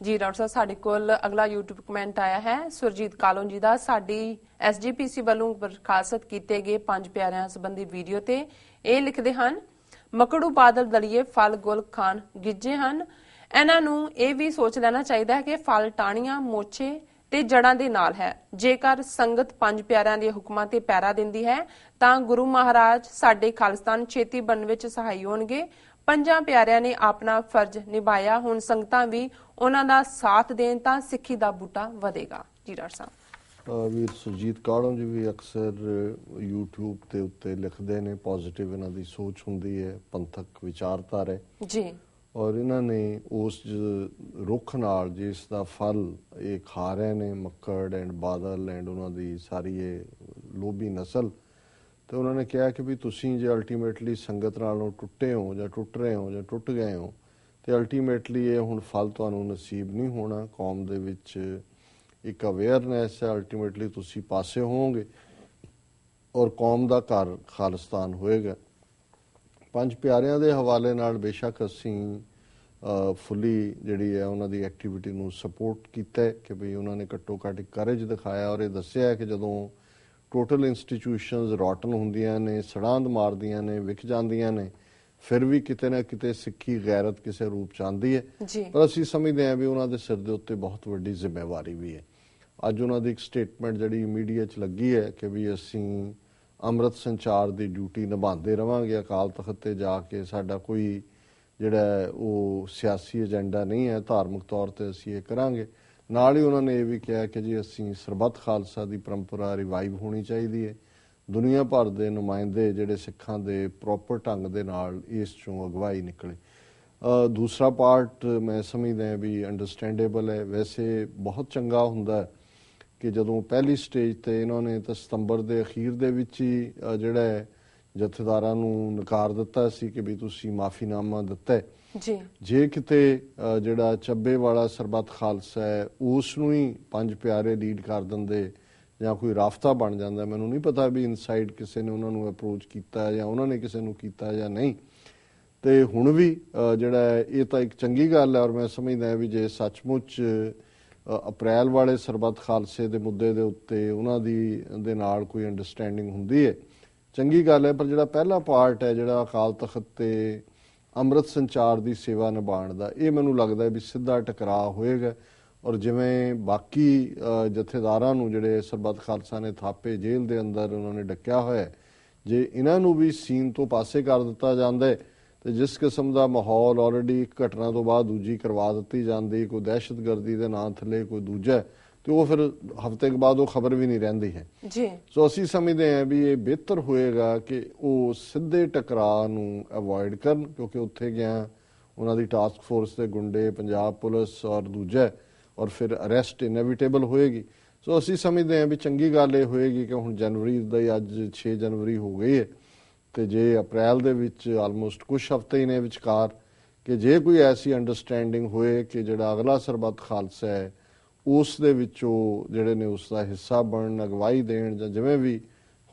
ਜੀ, ਡਾਕਟਰ ਸਾਹਿਬ, ਸਾਡੇ ਕੋਲ ਅਗਲਾ YouTube ਕਮੈਂਟ ਆਇਆ ਹੈ। ਸੁਰਜੀਤ ਕਾਲੋਂ ਜੀ ਦਾ, ਸਾਡੀ SGPC ਵੱਲੋਂ ਬਰਖਾਸਤ ਕੀਤੇ ਗਏ ਪੰਜ ਪਿਆਰਿਆਂ ਸੰਬੰਧੀ ਵੀਡੀਓ ਤੇ ਇਹ ਲਿਖਦੇ ਹਨ, ਮਕੜੂ ਬਾਦਲ ਦਲੀਏ, ਫਲ ਗੁਲ ਖਾਨ ਗਿੱਜੇ ਹਨ। ਇਹਨਾਂ ਨੂੰ ਇਹ ਵੀ ਸੋਚ ਲੈਣਾ ਚਾਹੀਦਾ ਹੈ ਕਿ ਫਲ ਟਾਣੀਆਂ ਮੋਛੇ ਤੇ ਜੜਾਂ ਦੇ ਨਾਲ ਹੈ। ਜੇਕਰ ਸੰਗਤ ਪੰਜ ਪਿਆਰਿਆਂ ਦੇ ਹੁਕਮਾਂ ਤੇ ਪੈਰਾ ਦਿੰਦੀ ਹੈ, ਤਾਂ ਗੁਰੂ ਮਹਾਰਾਜ ਸਾਡੇ ਖਾਲਿਸਤਾਨ ਛੇਤੀ ਬਣਨ ਵਿੱਚ ਸਹਾਈ ਹੋਣਗੇ। ਪੰਜਾਂ ਪਿਆਰਿਆਂ ਨੇ ਆਪਣਾ ਫਰਜ਼ ਨਿਭਾਇਆ। ਹੁਣ ਸੰਗਤਾਂ ਵੀ ਉਹਨਾਂ ਦਾ ਸਾਥ ਦੇਣ ਤਾਂ ਸਿੱਖੀ ਦਾ ਬੂਟਾ ਵਧੇਗਾ। ਜੀ ਡਾਕਟਰ ਸਾਹਿਬ। ਵੀਰ ਸੁਰਜੀਤ ਕਾਲੋਂ ਜੀ ਵੀ ਅਕਸਰ YouTube ਤੇ ਉੱਤੇ ਲਿਖਦੇ ਨੇ ਪੋਜ਼ਿਟਿਵ ਇਹਨਾਂ ਦੀ ਸੋਚ ਹੁੰਦੀ ਹੈ ਪੰਥਕ ਵਿਚਾਰਧਾਰਾ ਜੀ। ਔਰ ਇਹਨਾਂ ਨੇ ਉਸ ਰੁੱਖ ਨਾਲ ਜਿਸ ਦਾ ਫਲ ਇਹ ਖਾ ਰਹੇ ਨੇ ਮੱਕੜ ਐਂਡ ਬਾਦਲ ਐਂਡ ਉਹਨਾਂ ਦੀ ਸਾਰੀ ਇਹ ਲੋਭੀ ਨਸਲ ਤੇ ਉਹਨਾਂ ਨੇ ਕਿਹਾ ਕਿ ਵੀ ਤੁਸੀਂ ਜੇ ਅਲਟੀਮੇਟਲੀ ਸੰਗਤ ਨਾਲੋਂ ਟੁੱਟੇ ਹੋ ਜਾਂ ਟੁੱਟ ਰਹੇ ਹੋ ਜਾਂ ਟੁੱਟ ਗਏ ਹੋ, ਤੇ ਅਲਟੀਮੇਟਲੀ ਇਹ ਹੁਣ ਫਲ ਤੁਹਾਨੂੰ ਨਸੀਬ ਨਹੀਂ ਹੋਣਾ। ਕੌਮ ਦੇ ਵਿੱਚ ਇੱਕ ਅਵੇਅਰਨੈਸ ਹੈ ਅਲਟੀਮੇਟਲੀ ਤੁਸੀਂ ਪਾਸੇ ਹੋਵੋਗੇ ਔਰ ਕੌਮ ਦਾ ਘਰ ਖਾਲਿਸਤਾਨ ਹੋਏਗਾ। ਪੰਜ ਪਿਆਰਿਆਂ ਦੇ ਹਵਾਲੇ ਨਾਲ ਬੇਸ਼ੱਕ ਅਸੀਂ ਫੁੱਲੀ ਜਿਹੜੀ ਹੈ ਉਹਨਾਂ ਦੀ ਐਕਟੀਵਿਟੀ ਨੂੰ ਸਪੋਰਟ ਕੀਤਾ ਕਿ ਭਈ ਉਹਨਾਂ ਨੇ ਘੱਟੋ ਘੱਟ ਕਰੇਜ ਦਿਖਾਇਆ ਔਰ ਇਹ ਦੱਸਿਆ ਕਿ ਜਦੋਂ ਟੋਟਲ ਇੰਸਟੀਟਿਊਸ਼ਨਸ ਰੋਟਨ ਹੁੰਦੀਆਂ ਨੇ ਸੜਾਂਦ ਮਾਰਦੀਆਂ ਨੇ ਵਿਕ ਜਾਂਦੀਆਂ ਨੇ ਫਿਰ ਵੀ ਕਿਤੇ ਨਾ ਕਿਤੇ ਸਿੱਖੀ ਗੈਰਤ ਕਿਸੇ ਰੂਪ ਚ ਆਉਂਦੀ ਹੈ। ਪਰ ਅਸੀਂ ਸਮਝਦੇ ਹਾਂ ਵੀ ਉਹਨਾਂ ਦੇ ਸਿਰ ਦੇ ਉੱਤੇ ਬਹੁਤ ਵੱਡੀ ਜ਼ਿੰਮੇਵਾਰੀ ਵੀ ਹੈ। ਅੱਜ ਉਹਨਾਂ ਦੀ ਇੱਕ ਸਟੇਟਮੈਂਟ ਜਿਹੜੀ ਮੀਡੀਆ 'ਚ ਲੱਗੀ ਹੈ ਕਿ ਵੀ ਅਸੀਂ ਅੰਮ੍ਰਿਤ ਸੰਚਾਰ ਦੀ ਡਿਊਟੀ ਨਿਭਾਉਂਦੇ ਰਵਾਂਗੇ ਅਕਾਲ ਤਖਤ ਤੇ ਜਾ ਕੇ ਸਾਡਾ ਕੋਈ ਜਿਹੜਾ ਉਹ ਸਿਆਸੀ ਏਜੰਡਾ ਨਹੀਂ ਹੈ ਧਾਰਮਿਕ ਤੌਰ ਤੇ ਅਸੀਂ ਇਹ ਕਰਾਂਗੇ। ਨਾਲ ਹੀ ਉਹਨਾਂ ਨੇ ਇਹ ਵੀ ਕਿਹਾ ਕਿ ਜੀ ਅਸੀਂ ਸਰਬੱਤ ਖਾਲਸਾ ਦੀ ਪਰੰਪਰਾ ਰਿਵਾਈਵ ਹੋਣੀ ਚਾਹੀਦੀ ਹੈ। ਦੁਨੀਆ ਭਰ ਦੇ ਨੁਮਾਇੰਦੇ ਜਿਹੜੇ ਸਿੱਖਾਂ ਦੇ ਪ੍ਰੋਪਰ ਢੰਗ ਦੇ ਨਾਲ ਇਸ ਚੋਂ ਅਗਵਾਈ ਨਿਕਲੇ। ਦੂਸਰਾ ਪਾਰਟ ਮੈਂ ਸਮਝਦਾ ਵੀ ਅੰਡਰਸਟੈਂਡੇਬਲ ਹੈ। ਵੈਸੇ ਬਹੁਤ ਚੰਗਾ ਹੁੰਦਾ ਕਿ ਜਦੋਂ ਪਹਿਲੀ ਸਟੇਜ ਤੇ ਇਹਨਾਂ ਨੇ ਤਾਂ ਸਤੰਬਰ ਦੇ ਅਖੀਰ ਦੇ ਵਿੱਚ ਹੀ ਜਿਹੜਾ ਹੈ ਜਥੇਦਾਰਾਂ ਨੂੰ ਨਕਾਰ ਦਿੱਤਾ ਸੀ ਕਿ ਵੀ ਤੁਸੀਂ ਮਾਫੀਨਾਮਾ ਦਿੱਤਾ ਜੀ। ਜੇ ਕਿਤੇ ਜਿਹੜਾ ਚੱਬੇ ਵਾਲਾ ਸਰਬੱਤ ਖਾਲਸਾ ਹੈ ਉਸ ਨੂੰ ਹੀ ਪੰਜ ਪਿਆਰੇ ਲੀਡ ਕਰ ਦਿੰਦੇ ਜਾਂ ਕੋਈ ਰਾਫਤਾ ਬਣ ਜਾਂਦਾ ਮੈਨੂੰ ਨਹੀਂ ਪਤਾ ਵੀ ਇਨਸਾਈਡ ਕਿਸੇ ਨੇ ਉਹਨਾਂ ਨੂੰ ਅਪਰੋਚ ਕੀਤਾ ਜਾਂ ਉਹਨਾਂ ਨੇ ਕਿਸੇ ਨੂੰ ਕੀਤਾ ਜਾਂ ਨਹੀਂ। ਤੇ ਹੁਣ ਵੀ ਜਿਹੜਾ ਇਹ ਤਾਂ ਇੱਕ ਚੰਗੀ ਗੱਲ ਹੈ ਔਰ ਮੈਂ ਸਮਝਦਾ ਵੀ ਜੇ ਸੱਚਮੁੱਚ ਅਪ੍ਰੈਲ ਵਾਲੇ ਸਰਬੱਤ ਖਾਲਸੇ ਦੇ ਮੁੱਦੇ ਦੇ ਉੱਤੇ ਉਹਨਾਂ ਦੀ ਦੇ ਨਾਲ ਕੋਈ ਅੰਡਰਸਟੈਂਡਿੰਗ ਹੁੰਦੀ ਹੈ ਚੰਗੀ ਗੱਲ ਹੈ, ਪਰ ਜਿਹੜਾ ਪਹਿਲਾ ਪਾਰਟ ਹੈ, ਜਿਹੜਾ ਅਕਾਲ ਤਖਤ ਤੇ ਅੰਮ੍ਰਿਤ ਸੰਚਾਰ ਦੀ ਸੇਵਾ ਨਿਭਾਉਣ ਦਾ, ਇਹ ਮੈਨੂੰ ਲੱਗਦਾ ਵੀ ਸਿੱਧਾ ਟਕਰਾਅ ਹੋਏਗਾ। ਔਰ ਜਿਵੇਂ ਬਾਕੀ ਜਥੇਦਾਰਾਂ ਨੂੰ ਜਿਹੜੇ ਸਰਬੱਤ ਖਾਲਸਾ ਨੇ ਥਾਪੇ ਜੇਲ੍ਹ ਦੇ ਅੰਦਰ ਉਹਨਾਂ ਨੇ ਡੱਕਿਆ ਹੋਇਆ ਜੇ ਇਹਨਾਂ ਨੂੰ ਵੀ ਸੀਨ ਤੋਂ ਪਾਸੇ ਕਰ ਦਿੱਤਾ ਜਾਂਦਾ ਹੈ, ਤੇ ਜਿਸ ਕਿਸਮ ਦਾ ਮਾਹੌਲ ਆਲਰੇਡੀ ਇੱਕ ਘਟਨਾ ਤੋਂ ਬਾਅਦ ਦੂਜੀ ਕਰਵਾ ਦਿੱਤੀ ਜਾਂਦੀ, ਕੋਈ ਦਹਿਸ਼ਤਗਰਦੀ ਦੇ ਨਾਂ ਥੱਲੇ, ਕੋਈ ਦੂਜਾ ਤੇ ਉਹ ਫਿਰ ਹਫ਼ਤੇ ਕੇ ਬਾਅਦ ਉਹ ਖਬਰ ਵੀ ਨਹੀਂ ਰਹਿੰਦੀ ਹੈ। ਜੀ। ਸੋ ਅਸੀਂ ਸਮਝਦੇ ਹਾਂ ਵੀ ਇਹ ਬਿਹਤਰ ਹੋਏਗਾ ਕਿ ਉਹ ਸਿੱਧੇ ਟਕਰਾਅ ਨੂੰ ਅਵੋਇਡ ਕਰਨ ਕਿਉਂਕਿ ਉੱਥੇ ਗਿਆ ਉਹਨਾਂ ਦੀ ਟਾਸਕ ਫੋਰਸ ਦੇ ਗੁੰਡੇ ਪੰਜਾਬ ਪੁਲਿਸ ਔਰ ਦੂਜਾ ਔਰ ਫਿਰ ਅਰੈਸਟ ਇਨੇਵਿਟੇਬਲ ਹੋਏਗੀ। ਸੋ ਅਸੀਂ ਸਮਝਦੇ ਹਾਂ ਵੀ ਚੰਗੀ ਗੱਲ ਇਹ ਹੋਏਗੀ ਕਿ ਹੁਣ ਜਨਵਰੀ ਦਾ ਹੀ ਅੱਜ 6 ਜਨਵਰੀ ਹੋ ਗਈ ਹੈ ਤੇ ਜੇ ਅਪ੍ਰੈਲ ਦੇ ਵਿੱਚ ਆਲਮੋਸਟ ਕੁਝ ਹਫ਼ਤੇ ਹੀ ਨੇ ਵਿਚਕਾਰ ਕਿ ਜੇ ਕੋਈ ਐਸੀ ਅੰਡਰਸਟੈਂਡਿੰਗ ਹੋਏ ਕਿ ਜਿਹੜਾ ਅਗਲਾ ਸਰਬੱਤ ਖਾਲਸਾ ਹੈ ਉਸ ਦੇ ਵਿੱਚੋਂ ਜਿਹੜੇ ਨੇ ਉਸ ਦਾ ਹਿੱਸਾ ਬਣਨ ਅਗਵਾਈ ਦੇਣ ਜਾਂ ਜਿਵੇਂ ਵੀ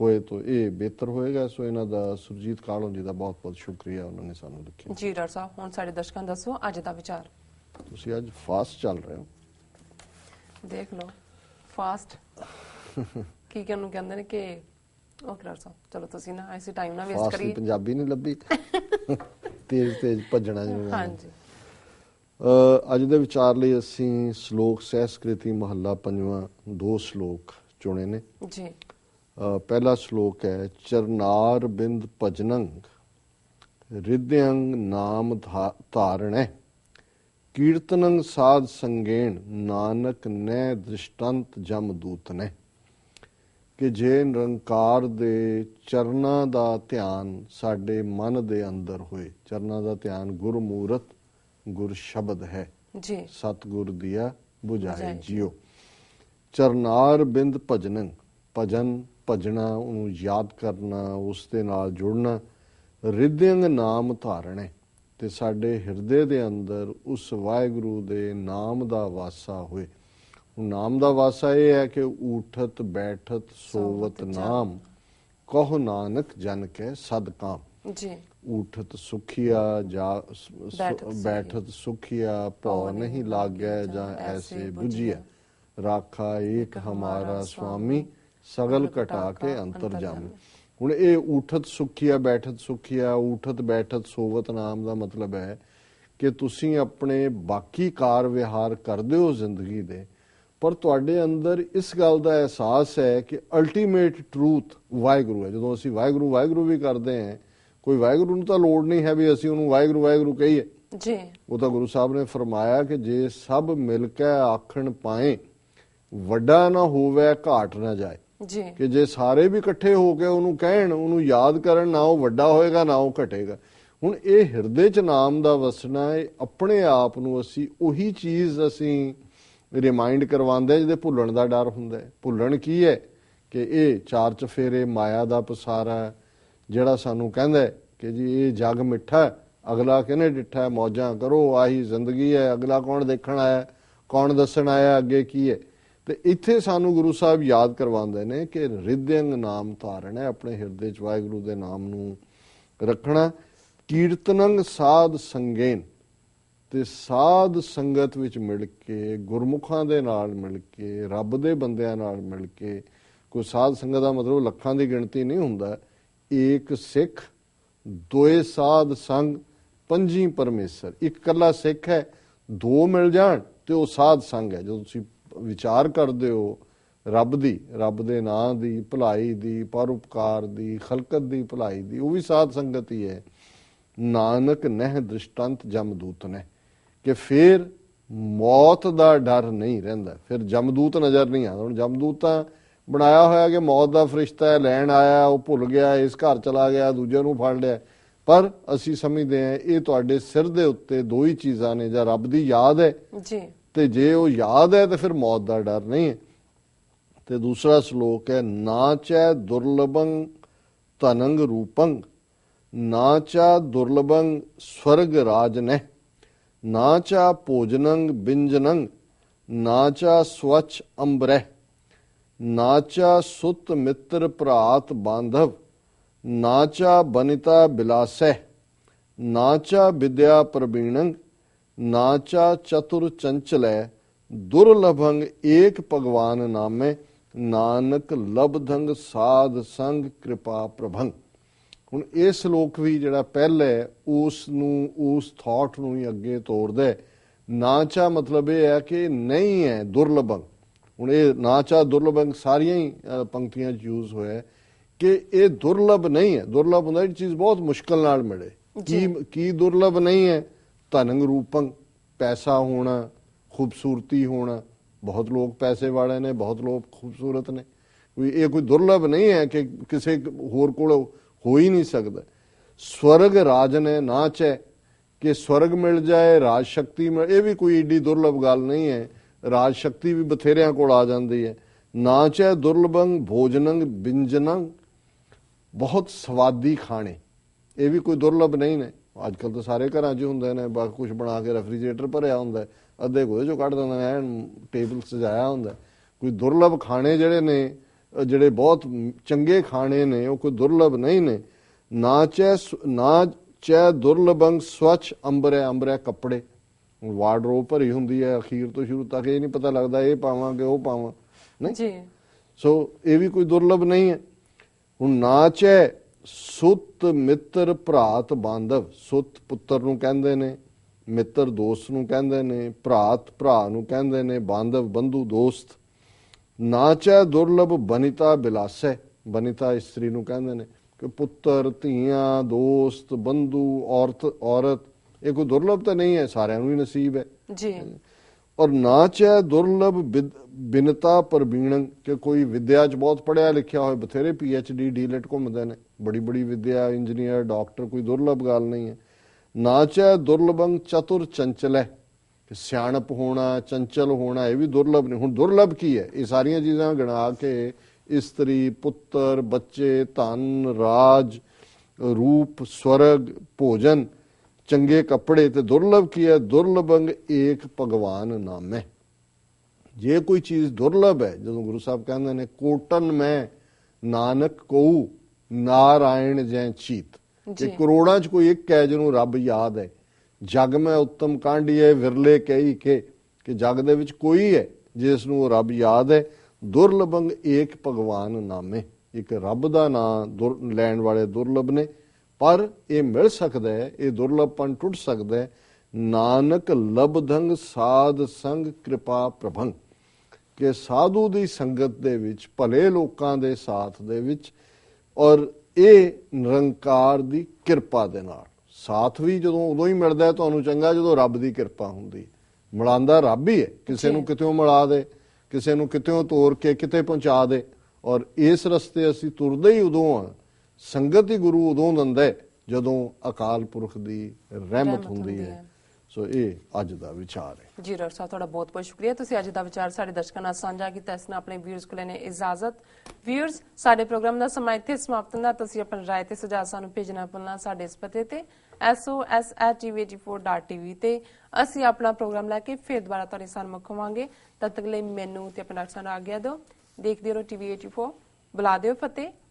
ਹੋਏ ਤਾਂ ਇਹ ਬਿਹਤਰ ਹੋਏਗਾ। ਸੋ ਇਹਨਾਂ ਦਾ ਸੁਰਜੀਤ ਕਾਲੋਂ ਜੀ ਦਾ ਬਹੁਤ ਬਹੁਤ ਸ਼ੁਕਰੀਆ ਉਹਨਾਂ ਨੇ ਸਾਨੂੰ ਲਿਖਿਆ ਜੀ ਡਾਕਟਰ ਸਾਹਿਬ ਹੁਣ ਸਾਡੇ ਦਰਸ਼ਕਾਂ ਦੱਸੋ ਅੱਜ ਦਾ ਵਿਚਾਰ। ਤੁਸੀਂ ਅੱਜ ਫਾਸਟ ਚੱਲ ਰਹੇ ਹੋ। ਦੇਖ ਲਓ ਫਾਸਟ। ਕੀ ਕਰਨ ਨੂੰ ਕਹਿੰਦੇ ਨੇ ਕਿ ਓਕੇ ਡਾਕਟਰ ਸਾਹਿਬ ਚਲੋ ਤੁਸੀਂ ਨਾ ਐਸੀ ਟਾਈਮ ਨਾ ਵੇਸਟ ਫਾਸਟ ਕਰੀਏ। ਪੰਜਾਬੀ ਨਹੀਂ ਲੱਭੀ। ਤੇਜ਼ ਤੇਜ਼ ਭੱਜਣਾ ਜਿਵੇਂ। ਹਾਂਜੀ। ਅੱਜ ਦੇ ਵਿਚਾਰ ਲਈ ਅਸੀਂ ਸ਼ਲੋਕ ਸਹਿਸਕ੍ਰਿਤੀ ਮਹੱਲਾ ਪੰਜਵਾਂ ਦੋ ਸ਼ਲੋਕ ਚੁਣੇ ਨੇ। ਜੀ। ਪਹਿਲਾ ਸ਼ਲੋਕ ਹੈ ਚਰਨਾਰ ਬਿੰਦ ਭਜਨੰਗ ਰਿਦਯੰਗ ਨਾਮ ਧਾਰਣੈ ਕੀਰਤਨੰ ਸਾਧ ਸੰਗੇਣ ਨਾਨਕ ਨੈ ਦ੍ਰਿਸ਼ਟੰਤ ਜਮ ਦੂਤਨੈ। ਕਿ ਜੇ ਨਿਰੰਕਾਰ ਦੇ ਚਰਨਾਂ ਦਾ ਧਿਆਨ ਸਾਡੇ ਮਨ ਦੇ ਅੰਦਰ ਹੋਏ ਚਰਨਾਂ ਦਾ ਧਿਆਨ ਗੁਰਮੂਰਤ ਗੁਰ ਸ਼ਬਦ ਹੈ। ਜੀ। ਸਤਗੁਰ ਦੀਆ 부ਝਾਏ ਜਿਉ। ਚਰਨਾਰ ਬਿੰਦ ਭਜਨ ਭਜਨ ਭਜਣਾ ਉਹਨੂੰ ਯਾਦ ਕਰਨਾ ਉਸ ਦੇ ਨਾਲ ਜੁੜਨਾ ਰਿਦਿਅੰਗ ਨਾਮ ਧਾਰਣੇ। ਤੇ ਸਾਡੇ ਹਿਰਦੇ ਦੇ ਅੰਦਰ ਉਸ ਵਾਹਿਗੁਰੂ ਦੇ ਨਾਮ ਦਾ ਵਾਸਾ ਹੋਏ। ਉਹ ਨਾਮ ਦਾ ਵਾਸਾ ਇਹ ਹੈ ਕਿ ਊਠਤ ਬੈਠਤ ਸੋਵਤ ਨਾਮ ਕਹੋ ਨਾਨਕ ਜਨ ਕੇ ਸਦਕਾਮ। ਜੀ। ਊਠਤ ਸੁਖੀਆ ਜਾ ਬੈਠਤ ਸੁਖੀਆ। ਭਉ ਨਹੀਂ ਲਾਗੈ ਜਾਂ ਐਸੇ ਬੁਝੀਆ ਰਾਖਾ ਏਕ ਹਮਾਰਾ ਸੁਆਮੀ ਸਗਲ ਘਟਾ ਕੇ ਅੰਤਰ ਜਾਮੀ। ਹੁਣ ਇਹ ਊਠਤ ਸੁਖੀਆ ਬੈਠਤ ਸੁਖੀਆ ਊਠਤ ਬੈਠਤ ਸੋਵਤ ਨਾਮ ਦਾ ਮਤਲਬ ਹੈ ਕਿ ਤੁਸੀਂ ਆਪਣੇ ਬਾਕੀ ਕਾਰ ਵਿਹਾਰ ਕਰਦੇ ਹੋ ਜ਼ਿੰਦਗੀ ਦੇ ਪਰ ਤੁਹਾਡੇ ਅੰਦਰ ਇਸ ਗੱਲ ਦਾ ਅਹਿਸਾਸ ਹੈ ਕਿ ਅਲਟੀਮੇਟ ਟਰੂਥ ਵਾਹਿਗੁਰੂ ਹੈ। ਜਦੋਂ ਅਸੀਂ ਵਾਹਿਗੁਰੂ ਵਾਹਿਗੁਰੂ ਵੀ ਕਰਦੇ ਹਾਂ ਕੋਈ ਵਾਹਿਗੁਰੂ ਨੂੰ ਤਾਂ ਲੋੜ ਨਹੀਂ ਹੈ ਵੀ ਅਸੀਂ ਉਹਨੂੰ ਵਾਹਿਗੁਰੂ ਵਾਹਿਗੁਰੂ ਕਹੀਏ। ਜੀ। ਉਹ ਤਾਂ ਗੁਰੂ ਸਾਹਿਬ ਨੇ ਫਰਮਾਇਆ ਕਿ ਜੇ ਸਭ ਮਿਲ ਕੇ ਆਖਣ ਪਾਏ ਵੱਡਾ ਨਾ ਹੋਵੇ ਘਾਟ ਨਾ ਜਾਏ। ਜੀ। ਕਿ ਜੇ ਸਾਰੇ ਵੀ ਇਕੱਠੇ ਹੋ ਕੇ ਉਹਨੂੰ ਕਹਿਣ ਉਹਨੂੰ ਯਾਦ ਕਰਨ ਨਾ ਉਹ ਵੱਡਾ ਹੋਏਗਾ ਨਾ ਉਹ ਘਟੇਗਾ। ਹੁਣ ਇਹ ਹਿਰਦੇ 'ਚ ਨਾਮ ਦਾ ਵਸਣਾ ਹੈ ਆਪਣੇ ਆਪ ਨੂੰ ਅਸੀਂ ਉਹੀ ਚੀਜ਼ ਅਸੀਂ ਰਿਮਾਈਂਡ ਕਰਵਾਉਂਦੇ ਜਿਹਦੇ ਭੁੱਲਣ ਦਾ ਡਰ ਹੁੰਦਾ ਹੈ। ਭੁੱਲਣ ਕੀ ਹੈ? ਕਿ ਇਹ ਚਾਰ ਚਫੇਰੇ ਮਾਇਆ ਦਾ ਪਸਾਰਾ ਹੈ ਜਿਹੜਾ ਸਾਨੂੰ ਕਹਿੰਦਾ ਕਿ ਜੀ ਇਹ ਜਗ ਮਿੱਠਾ ਅਗਲਾ ਕਿਹਨੇ ਡਿੱਠਾ ਮੌਜਾਂ ਕਰੋ, ਆਹੀ ਜ਼ਿੰਦਗੀ ਹੈ, ਅਗਲਾ ਕੌਣ ਦੇਖਣ ਆਇਆ ਕੌਣ ਦੱਸਣ ਆਇਆ ਅੱਗੇ ਕੀ ਹੈ? ਤੇ ਇੱਥੇ ਸਾਨੂੰ ਗੁਰੂ ਸਾਹਿਬ ਯਾਦ ਕਰਵਾਉਂਦੇ ਨੇ ਕਿ ਰਿਦਯੰਗ ਨਾਮ ਧਾਰਨਾ ਹੈ, ਆਪਣੇ ਹਿਰਦੇ ਚ ਵਾਹਿਗੁਰੂ ਦੇ ਨਾਮ ਨੂੰ ਰੱਖਣਾ। ਕੀਰਤਨੰਗ ਸਾਧ ਸੰਗੇਨ ਤੇ ਸਾਧ ਸੰਗਤ ਵਿੱਚ ਮਿਲ ਕੇ, ਗੁਰਮੁਖਾਂ ਦੇ ਨਾਲ ਮਿਲ ਕੇ, ਰੱਬ ਦੇ ਬੰਦਿਆਂ ਨਾਲ ਮਿਲ ਕੇ, ਕੋਈ ਸਾਧ ਸੰਗਤ ਦਾ ਮਤਲਬ ਲੱਖਾਂ ਦੀ ਗਿਣਤੀ ਨਹੀਂ ਹੁੰਦਾ। ਏਕ ਸਿੱਖ, ਦੋਏ ਸਾਧ ਸੰਗ, ਪੰਜੀ ਪਰਮੇਸ਼ਰ। ਇੱਕ ਕੱਲਾ ਸਿੱਖ ਹੈ, ਦੋ ਮਿਲ ਜਾਣ ਤੇ ਉਹ ਸਾਧ ਸੰਗ ਹੈ। ਜਦੋਂ ਤੁਸੀਂ ਵਿਚਾਰ ਕਰਦੇ ਹੋ ਰੱਬ ਦੀ, ਰੱਬ ਦੇ ਨਾਂ ਦੀ, ਭਲਾਈ ਦੀ ਪਰਉਪਕਾਰ ਦੀ, ਖਲਕਤ ਦੀ, ਭਲਾਈ ਦੀ, ਉਹ ਵੀ ਸਾਧ ਸੰਗਤ ਹੀ ਹੈ। ਨਾਨਕ ਨਹਿ ਦ੍ਰਿਸ਼ਟੰਤ ਜਮਦੂਤ ਨੇ ਕਿ ਫਿਰ ਮੌਤ ਦਾ ਡਰ ਨਹੀਂ ਰਹਿੰਦਾ। ਫਿਰ ਜਮਦੂਤ ਨਜ਼ਰ ਨਹੀਂ ਆਉਂਦਾ। ਹੁਣ ਜਮਦੂਤਾਂ ਬਣਾਇਆ ਹੋਇਆ ਕਿ ਮੌਤ ਦਾ ਫਰਿਸ਼ਤਾ ਹੈ ਲੈਣ ਆਇਆ ਉਹ ਭੁੱਲ ਗਿਆ ਇਸ ਘਰ ਚਲਾ ਗਿਆ ਦੂਜੇ ਨੂੰ ਫੜ ਲਿਆ। ਪਰ ਅਸੀਂ ਸਮਝਦੇ ਹਾਂ ਇਹ ਤੁਹਾਡੇ ਸਿਰ ਦੇ ਉੱਤੇ ਦੋ ਹੀ ਚੀਜ਼ਾਂ ਨੇ ਜਾਂ ਰੱਬ ਦੀ ਯਾਦ ਹੈ ਜੀ। ਤੇ ਜੇ ਉਹ ਯਾਦ ਹੈ ਤੇ ਫਿਰ ਮੌਤ ਦਾ ਡਰ ਨਹੀਂ ਹੈ। ਤੇ ਦੂਸਰਾ ਸ਼ਲੋਕ ਹੈ ਨਾ ਚੈ ਦੁਰਲਭੰ ਤਨੰਗ ਰੂਪੰ ਨਾ ਚਾ ਦੁਰਲਭੰ ਸਵਰਗ ਰਾਜਨਹਿ ਨਾ ਚਾ ਭੋਜਨੰ ਬਿੰਜਨੰ ਨਾ ਚਾ ਸਵਚ ਅੰਬਰਹਿ ਨਾ ਚਾ ਸੁਤ ਮਿੱਤਰ ਭਰਾਤ ਬਾਂਧਵ, ਨਾਚਾ ਬਨਿਤਾ ਬਿਲਾਸੈ ਨਾਚਾ ਵਿਦਿਆ ਪ੍ਰਬੀਣੰ ਨਾਚਾ ਚਤੁਰ ਚੰਚਲੈ, ਦੁਰਲਭੰ ਏਕ ਭਗਵਾਨ ਨਾਮੈ, ਨਾਨਕ ਲਬਧੰਗ ਸਾਧ ਸੰਗ ਕਿਰਪਾ ਪ੍ਰਭੰ। ਹੁਣ ਇਹ ਸ਼ਲੋਕ ਵੀ ਜਿਹੜਾ ਪਹਿਲਾ ਹੈ, ਉਸ ਨੂੰ, ਉਸ ਥਾਟ ਨੂੰ ਹੀ ਅੱਗੇ ਤੋਰਦਾ ਹੈ। ਨਾ ਮਤਲਬ ਇਹ ਹੈ ਕਿ ਨਹੀਂ ਹੈ ਦੁਰਲਭੰਗ ਹੁਣ ਇਹ ਨਾ ਚਾ ਦੁਰਲਭੰ ਸਾਰੀਆਂ ਹੀ ਪੰਕਤੀਆਂ 'ਚ ਯੂਜ਼ ਹੋਇਆ ਕਿ ਇਹ ਦੁਰਲਭ ਨਹੀਂ ਹੈ। ਦੁਰਲਭ ਹੁੰਦਾ ਜਿਹੜੀ ਚੀਜ਼ ਬਹੁਤ ਮੁਸ਼ਕਲ ਨਾਲ ਮਿਲੇ। ਕੀ ਕੀ ਦੁਰਲਭ ਨਹੀਂ ਹੈ? ਧਨੰਗ ਰੂਪੰ ਪੈਸਾ ਹੋਣਾ ਖੂਬਸੂਰਤੀ ਹੋਣਾ। ਬਹੁਤ ਲੋਕ ਪੈਸੇ ਵਾਲੇ ਨੇ ਬਹੁਤ ਲੋਕ ਖੂਬਸੂਰਤ ਨੇ। ਕੋਈ ਇਹ ਕੋਈ ਦੁਰਲਭ ਨਹੀਂ ਹੈ ਕਿ ਕਿਸੇ ਹੋਰ ਕੋਲ ਹੋ ਹੀ ਨਹੀਂ ਸਕਦਾ। ਸਵਰਗ ਰਾਜ ਨੇ ਨਾਚ ਹੈ ਕਿ ਸਵਰਗ ਮਿਲ ਜਾਏ ਰਾਜ ਸ਼ਕਤੀ ਮਿਲ ਇਹ ਵੀ ਕੋਈ ਏਡੀ ਦੁਰਲਭ ਗੱਲ ਨਹੀਂ ਹੈ। ਰਾਜ ਸ਼ਕਤੀ ਵੀ ਬਥੇਰਿਆਂ ਕੋਲ ਆ ਜਾਂਦੀ ਹੈ। ਨਾਚ ਹੈ ਦੁਰਲਭੰ, ਭੋਜਨੰ, ਬਿੰਜਨੰ, ਬਹੁਤ ਸਵਾਦੀ ਖਾਣੇ। ਇਹ ਵੀ ਕੋਈ ਦੁਰਲਭ ਨਹੀਂ ਨੇ। ਅੱਜ ਕੱਲ ਤਾਂ ਸਾਰੇ ਘਰਾਂ 'ਚ ਹੁੰਦੇ ਨੇ। ਬਸ ਕੁਝ ਬਣਾ ਕੇ ਰੈਫਰੀਜਰੇਟਰ ਭਰਿਆ ਹੁੰਦਾ ਅੱਧੇ ਕੋਲੇ ਚੋਂ ਕੱਢ ਦਿੰਦੇ ਨੇ, ਐਨ ਟੇਬਲ ਸਜਾਇਆ ਹੁੰਦਾ ਕੋਈ ਦੁਰਲਭ ਖਾਣੇ ਜਿਹੜੇ ਨੇ ਜਿਹੜੇ ਬਹੁਤ ਚੰਗੇ ਖਾਣੇ ਨੇ, ਉਹ ਕੋਈ ਦੁਰਲਭ ਨਹੀਂ ਨੇ। ਨਾ ਚੈ ਸ- ਨਾ ਚੈ ਦੁਰਲਭੰ ਸਵਚ ਅੰਬਰੇ ਅੰਬਰੇ ਕੱਪੜੇ। ਵਾਰਡਰੋਬ ਭਰੀ ਹੁੰਦੀ ਹੈ ਅਖੀਰ ਤੋਂ ਸ਼ੁਰੂ ਤੱਕ ਇਹ ਨਹੀਂ ਪਤਾ ਲੱਗਦਾ ਇਹ ਪਾਵਾਂਗੇ ਉਹ ਪਾਵਾਂ। ਨਹੀਂ? ਜੀ। ਸੋ ਇਹ ਵੀ ਕੋਈ ਦੁਰਲਭ ਨਹੀਂ ਹੈ। ਹੁਣ ਨਾਚ ਹੈ ਸੁਤ ਮਿੱਤਰ ਭਰਾਤ ਬਾਂਧਵ। ਸੁਤ ਪੁੱਤਰ ਨੂੰ ਕਹਿੰਦੇ ਨੇ ਮਿੱਤਰ ਦੋਸਤ ਨੂੰ ਕਹਿੰਦੇ ਨੇ ਭਰਾਤ ਭਰਾ ਨੂੰ ਕਹਿੰਦੇ ਨੇ ਬਾਂਧਵ ਬੰਧੂ ਦੋਸਤ। ਨਾਚ ਹੈ ਦੁਰਲਭ ਬਨਿਤਾ ਬਿਲਾਸੈ। ਬਨਿਤਾ ਇਸਤਰੀ ਨੂੰ ਕਹਿੰਦੇ ਨੇ ਕਿ ਪੁੱਤਰ ਧੀਆਂ ਦੋਸਤ ਬੰਧੂ ਔਰਤ ਔਰਤ। ਇਹ ਕੋਈ ਦੁਰਲਭ ਤਾਂ ਨਹੀਂ ਹੈ ਸਾਰਿਆਂ ਨੂੰ ਹੀ ਨਸੀਬ ਹੈ। ਜੀ। ਔਰ ਨਾਚ ਹੈ ਦੁਰਲਭ ਬਿਨਤਾ ਪਰਬੀਣੰ ਕਿ ਕੋਈ ਵਿਦਿਆ ਚ ਬਹੁਤ ਪੜਿਆ ਲਿਖਿਆ ਹੋਏ ਬਥੇਰੇ ਪੀ ਐਚ ਡੀ ਡੀਲਟ ਘੁੰਮਦੇ ਨੇ ਬੜੀ ਬੜੀ ਵਿਦਿਆ ਇੰਜੀਨੀਅਰ ਡਾਕਟਰ ਕੋਈ ਦੁਰਲਭ ਗੱਲ ਨਹੀਂ ਹੈ। ਨਾਚ ਹੈ ਦੁਰਲਭੰ ਚਤੁਰ ਚੰਚਲ ਹੈ ਕਿ ਸਿਆਣਪ ਹੋਣਾ ਚੰਚਲ ਹੋਣਾ ਇਹ ਵੀ ਦੁਰਲਭ ਨਹੀਂ। ਹੁਣ ਦੁਰਲਭ ਕੀ ਹੈ? ਇਹ ਸਾਰੀਆਂ ਚੀਜ਼ਾਂ ਗਿਣਾ ਕੇ ਇਸਤਰੀ ਪੁੱਤਰ ਬੱਚੇ ਧਨ ਰਾਜ ਰੂਪ ਸਵਰਗ ਭੋਜਨ ਚੰਗੇ ਕੱਪੜੇ ਤੇ ਦੁਰਲਭ ਕੀ ਹੈ? ਦੁਰਲਭੰਗ ਏਕ ਭਗਵਾਨ ਨਾਮੈ। ਜੇ ਕੋਈ ਚੀਜ਼ ਦੁਰਲਭ ਹੈ ਜਦੋਂ ਗੁਰੂ ਸਾਹਿਬ ਕਹਿੰਦੇ ਨੇ ਕੋਟਨ ਮੈਂ ਨਾਨਕ ਕਉ ਨਾਰਾਇਣ ਜੈ ਚੀਤ। ਜੀ। ਕਰੋੜਾਂ 'ਚ ਕੋਈ ਇੱਕ ਹੈ ਜਿਹਨੂੰ ਰੱਬ ਯਾਦ ਹੈ। ਜਗ ਮੈਂ ਉੱਤਮ ਕਾਂਡੀਏ ਵਿਰਲੇ ਕਈ ਕੇ ਕਿ ਜਗ ਦੇ ਵਿੱਚ ਕੋਈ ਹੈ ਜਿਸ ਨੂੰ ਰੱਬ ਯਾਦ ਹੈ। ਦੁਰਲਭੰਗ ਏਕ ਭਗਵਾਨ ਨਾਮੇ। ਇੱਕ ਰੱਬ ਦਾ ਨਾਮ ਲੈਣ ਵਾਲੇ ਦੁਰਲਭ ਨੇ। ਪਰ ਇਹ ਮਿਲ ਸਕਦਾ ਹੈ ਇਹ ਦੁਰਲਭਪਨ ਟੁੱਟ ਸਕਦਾ ਹੈ। ਨਾਨਕ ਲਬਧੰਗ ਸਾਧ ਸੰਗ ਕਿਰਪਾ ਪ੍ਰਭੰਗ ਕਿ ਸਾਧੂ ਦੀ ਸੰਗਤ ਦੇ ਵਿੱਚ ਭਲੇ ਲੋਕਾਂ ਦੇ ਸਾਥ ਦੇ ਵਿੱਚ ਔਰ ਇਹ ਨਿਰੰਕਾਰ ਦੀ ਕਿਰਪਾ ਦੇ ਨਾਲ। ਸਾਥ ਵੀ ਜਦੋਂ ਉਦੋਂ ਹੀ ਮਿਲਦਾ ਹੈ ਤੁਹਾਨੂੰ ਚੰਗਾ ਜਦੋਂ ਰੱਬ ਦੀ ਕਿਰਪਾ ਹੁੰਦੀ ਹੈ। ਮਿਲਾਉਂਦਾ ਰੱਬ ਹੀ ਹੈ ਕਿਸੇ ਨੂੰ ਕਿਤੇੋਂ ਮਿਲਾ ਦੇ ਕਿਸੇ ਨੂੰ ਕਿਤੇੋਂ ਤੋਰ ਕੇ ਕਿਤੇ ਪਹੁੰਚਾ ਦੇ। ਔਰ ਇਸ ਰਸਤੇ ਅਸੀਂ ਤੁਰਦੇ ਹੀ ਉਦੋਂ ਆ ਸੰਗਤ ਹੀ ਗੁਰੂ ਉਦੋਂ ਦਿੰਦਾ ਹੈ ਜਦੋਂ ਅਕਾਲ ਪੁਰਖ ਦੀ ਰਹਿਮਤ ਹੁੰਦੀ ਹੈ। ਸੋ ਇਹ ਅੱਜ ਦਾ ਵਿਚਾਰ ਹੈ। ਜੀ ਡਾਕਟਰ ਸਾਹਿਬ ਤੁਹਾਡਾ ਬਹੁਤ ਬਹੁਤ ਸ਼ੁਕਰੀਆ। ਤੁਸੀਂ ਅੱਜ ਦਾ ਵਿਚਾਰ ਸਾਡੇ ਦਰਸ਼ਕਾਂ ਨਾਲ ਸਾਂਝਾ ਕੀਤਾ। ਇਸ ਨਾਲ ਆਪਣੇ ਵੀਅਰਸ ਕੋਲ ਨੇ ਇਜਾਜ਼ਤ। ਵੀਅਰਸ ਸਾਡੇ ਪ੍ਰੋਗਰਾਮ ਦਾ ਸਮਾਂ ਇੱਥੇ ਸਮਾਪਤ ਹੁੰਦਾ। ਤੁਸੀਂ ਆਪਣੀ ਰਾਏ ਤੇ ਸੁਝਾਅ ਸਾਨੂੰ ਭੇਜਣਾ ਭੁੱਲਣਾ ਸਾਡੇ ਇਸ ਪਤੇ ਤੇ। Sos@tv84.tv ਤੇ ਅਸੀਂ ਆਪਣਾ ਪ੍ਰੋਗਰਾਮ ਲੈ ਕੇ ਫਿਰ ਦੁਬਾਰਾ ਤੁਹਾਡੇ ਸਾਹਮਣੇ ਹੋਵਾਂਗੇ। ਤਦ ਤੱਕ ਲਈ ਮੈਨੂੰ ਤੇ ਆਪਣੇ ਡਾਕਟਰ ਸਾਹਿਬ ਨੂੰ ਆਗਿਆ ਦਿਓ। ਦੇਖਦੇ ਰਹੋ ਟੀਵੀ 84 ਬੁਲਾ ਦਿਓ ਫਤਿਹ।